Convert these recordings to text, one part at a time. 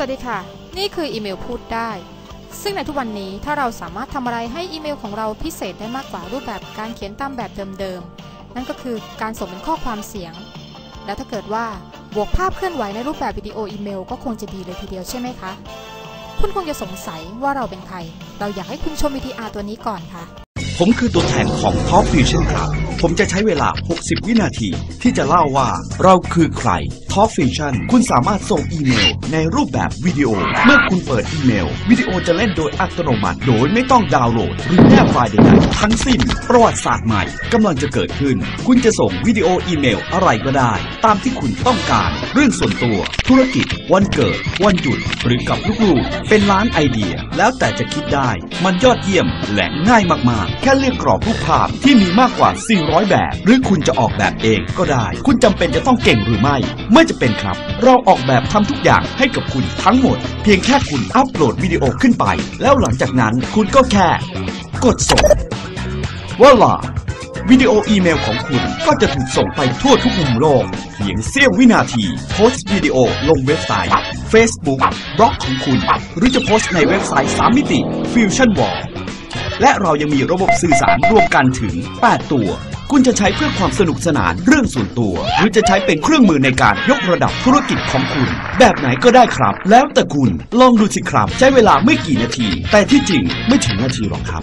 สวัสดีค่ะ นี่คืออีเมลพูดได้ ซึ่งในทุกวันนี้ถ้าเราสามารถทำอะไรให้อีเมลของเราพิเศษได้มากกว่ารูปแบบการเขียนตามแบบเดิมๆ นั่นก็คือการส่งเป็นข้อความเสียง และถ้าเกิดว่าบวกภาพเคลื่อนไหวในรูปแบบวิดีโออีเมลก็คงจะดีเลยทีเดียวใช่ไหมคะ คุณคงจะสงสัยว่าเราเป็นใคร เราอยากให้คุณชมวิดีอาร์ตัวนี้ก่อนค่ะ ผมคือตัวแทนของ Top Fusion ครับ ผมจะใช้เวลา 60 วินาที ที่จะเล่าว่าเราคือใคร Top Fusion คุณสามารถส่งอีเมล ในรูปแบบวิดีโอ เมื่อคุณเปิดอีเมล วิดีโอจะเล่นโดยอัตโนมัติ โดยไม่ต้องดาวน์โหลด หรือแนบไฟล์ใดๆทั้งสิ้น ประวัติศาสตร์ใหม่กำลังจะเกิดขึ้น คุณจะส่งวิดีโออีเมลอะไรก็ได้ ตามที่คุณต้องการ เรื่องส่วนตัว ธุรกิจ วันเกิด วันหยุด หรือกับลูกๆ เป็นล้านไอเดีย แล้วแต่จะคิดได้ มันยอดเยี่ยมและง่ายมากๆ แค่เลือกกรอบรูปภาพที่มีมากกว่า 400 แบบ หรือคุณจะออกแบบเองก็ได้ คุณจำเป็นจะต้องเก่งหรือไม่ไม่จะเป็นครับ เราออกแบบทำทุกอย่างให้กับคุณทั้งหมด เพียงแค่คุณอัปโหลดวิดีโอขึ้นไป แล้วหลังจากนั้นคุณก็แค่ กดส่งว่าล่ะวิดีโออีเมลของคุณก็จะถูกส่งไปทั่วทุกมุมโลก เพียงเสี้ยววินาที โพสต์วิดีโอลงเว็บไซต์ Facebook บล็อกของคุณ หรือจะโพสต์ในเว็บไซต์ 3 มิติ Fusion Wall และเรายังมีระบบสื่อสารรวมกันถึง 8 ตัว คุณจะใช้เพื่อความสนุกสนานเรื่องส่วนตัว หรือจะใช้เป็นเครื่องมือในการยกระดับธุรกิจของคุณ แบบไหนก็ได้ครับ แล้วแต่คุณลองดูสิครับ ใช้เวลาไม่กี่นาที แต่ที่จริงไม่ถึงนาทีหรอกครับ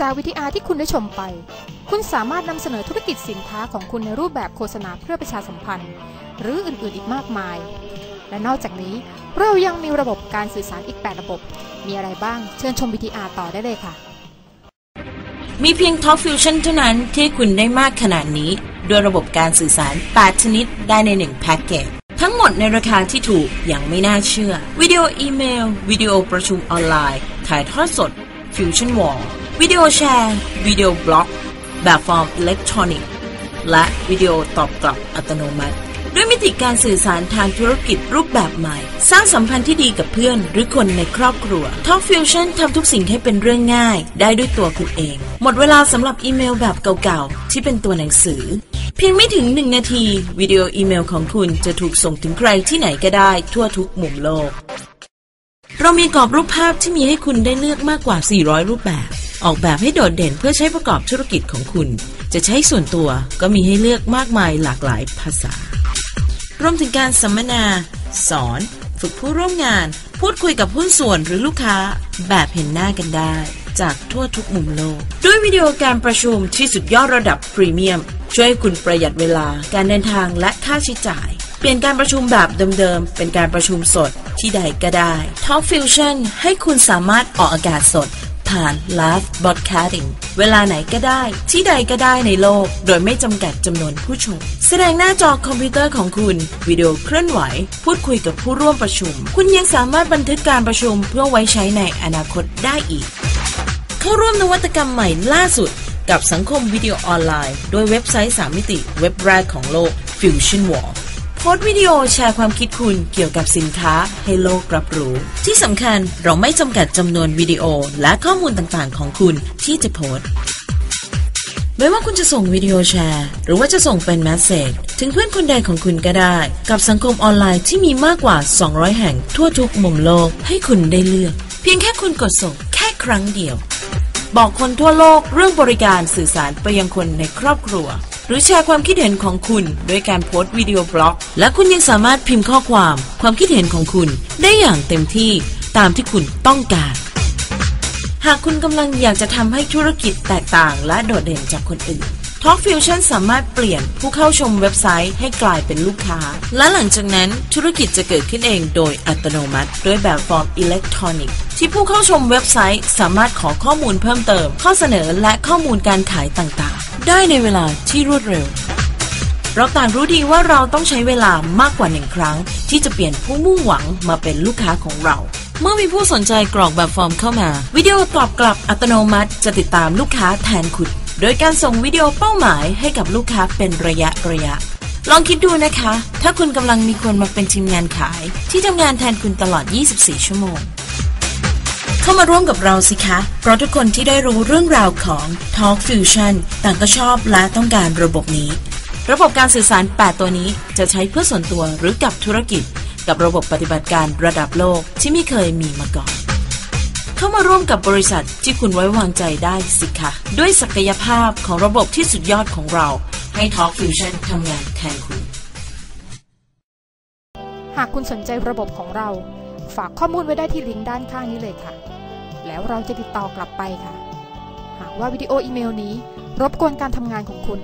จากวิดีอาร์ที่คุณได้ชมไป คุณสามารถนำเสนอธุรกิจสินค้าของคุณในรูปแบบโฆษณาเพื่อประชาสัมพันธ์ หรืออื่นๆอีกมากมาย และนอกจากนี้ เรายังมีระบบการสื่อสารอีก 8 ระบบ มีอะไรบ้าง เชิญชมวิดีอาร์ต่อได้เลยค่ะ มีเพียง Top Fusion เท่านั้นที่คุณได้มากขนาดนี้ ด้วยระบบการสื่อสาร 8 ชนิดได้ใน 1 แพ็กเกจทั้งหมดในราคาที่ถูกอย่างไม่น่าเชื่อ วิดีโออีเมล วิดีโอประชุมออนไลน์ ถ่ายทอดสด Fusion Wall วิดีโอแชร์ วิดีโอบล็อก แบบฟอร์มอิเล็กทรอนิกส์และวิดีโอตอบกลับอัตโนมัติ ด้วยมิติการสื่อสารทางธุรกิจรูปแบบใหม่ สร้างสัมพันธ์ที่ดีกับเพื่อนหรือคนในครอบครัว Talk Fusion ทำทุกสิ่งให้เป็นเรื่องง่าย ได้ด้วยตัวคุณเอง หมดเวลาสำหรับอีเมลแบบเก่าๆ ที่เป็นตัวหนังสือ เพียงไม่ถึง 1 นาที วิดีโออีเมลของคุณจะถูกส่งถึงใครที่ไหนก็ได้ทั่วทุกมุมโลก เรามีกรอบรูปภาพที่มีให้คุณได้เลือกมากกว่า 400 รูปแบบ ออกแบบให้โดดเด่นเพื่อใช้ประกอบธุรกิจของคุณ จะใช้ส่วนตัวก็มีให้เลือกมากมายหลากหลายภาษา รวมถึงการสัมมนา สอน ฝึกผู้ร่วมงาน พูดคุยกับหุ้นส่วนหรือลูกค้า แบบเห็นหน้ากันได้ จากทั่วทุกมุมโลก ด้วยวิดีโอการประชุมที่สุดยอดระดับพรีเมียม ช่วยให้คุณประหยัดเวลาการเดินทางและค่าใช้จ่ายเปลี่ยนการประชุมแบบเดิมๆ เป็นการประชุมสดที่ใดก็ได้ Talk Fusion ให้คุณสามารถออกอากาศสด ผ่าน Live Broadcasting เวลาไหนก็ได้ ที่ใดก็ได้ในโลก โดยไม่จำกัดจำนวนผู้ชม แสดงหน้าจอคอมพิวเตอร์ของคุณ วิดีโอเคลื่อนไหว พูดคุยกับผู้ร่วมประชุม คุณยังสามารถบันทึกการประชุมเพื่อไว้ใช้ในอนาคตได้อีก เข้าร่วมนวัตกรรมใหม่ล่าสุด กับสังคมวิดีโอออนไลน์ โดยเว็บไซต์ 3 มิติ เว็บแรกของโลก Fusion Wall พสต์วิดีโอแชร์ความคิดคุณเกี่ยวกับสินค้าให้โลกรับรู้ ที่สำคัญเราไม่จำกัดจำนวนวิดีโอและข้อมูลต่างๆ ของคุณที่จะโพสต์ไม่ว่าคุณจะส่งวิดีโอแชร์ หรือว่าจะส่งเป็นแมสเซจถึงเพื่อนคนใดของคุณก็ได้ กับสังคมออนไลน์ที่มีมากกว่า 200 แห่งทั่วทุกมุมโลกให้คุณได้เลือก เพียงแค่คุณกดส่งแค่ครั้งเดียว บอกคนทั่วโลกเรื่องบริการสื่อสารไปยังคนในครอบครัว หรือแชร์ความคิดเห็นของคุณด้วยการโพสต์วิดีโอบล็อก และคุณยังสามารถพิมพ์ข้อความ ความคิดเห็นของคุณได้อย่างเต็มที่ตามที่คุณต้องการ หากคุณกำลังอยากจะทำให้ธุรกิจแตกต่างและโดดเด่นจากคนอื่น Talk Fusion สามารถเปลี่ยนผู้เข้าชมเว็บไซต์ให้กลายเป็นลูกค้า และหลังจากนั้นธุรกิจจะเกิดขึ้นเองโดยอัตโนมัติ ด้วยแบบฟอร์มอิเล็กทรอนิกส์ที่ผู้เข้าชมเว็บไซต์สามารถขอข้อมูลเพิ่มเติม ข้อเสนอและข้อมูลการขายต่างๆ ได้ในเวลาที่รวดเร็ว เราต่างรู้ดีว่าเราต้องใช้เวลามากกว่าหนึ่งครั้ง ที่จะเปลี่ยนผู้มุ่งหวังมาเป็นลูกค้าของเราเมื่อมีผู้สนใจกรอกแบบฟอร์มเข้ามา วิดีโอตอบกลับอัตโนมัติ จะติดตามลูกค้าแทนคุณ โดยการส่งวิดีโอเป้าหมายให้กับลูกค้าเป็นระยะระยะ ลองคิดดูนะคะ ถ้าคุณกำลังมีคนมาเป็นทีมงานขาย ที่ทำงานแทนคุณตลอด 24 ชั่วโมง เข้ามาร่วมกับเราสิคะ เพราะทุกคนที่ได้รู้เรื่องราวของ Talk Fusion ต่างก็ชอบและต้องการระบบนี้ ระบบการสื่อสาร 8 ตัวนี้จะใช้เพื่อส่วนตัวหรือกับธุรกิจ กับระบบปฏิบัติการระดับโลกที่ไม่เคยมีมาก่อน เข้ามาร่วมกับบริษัทที่คุณไว้วางใจได้สิคะด้วยศักยภาพของระบบที่สุดยอดของเรา ให้ Talk Fusion ทำงานแทนคุณ หากคุณสนใจระบบของเรา ฝากข้อมูลไว้ได้ที่ลิงก์ด้านข้างนี้เลยค่ะ แล้วเราจะติดต่อกลับไปค่ะ หากว่าวิดีโออีเมลนี้ รบกวนการทำงานของคุณ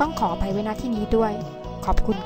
ต้องขออภัยไว้ณที่นี้ด้วย ขอบคุณ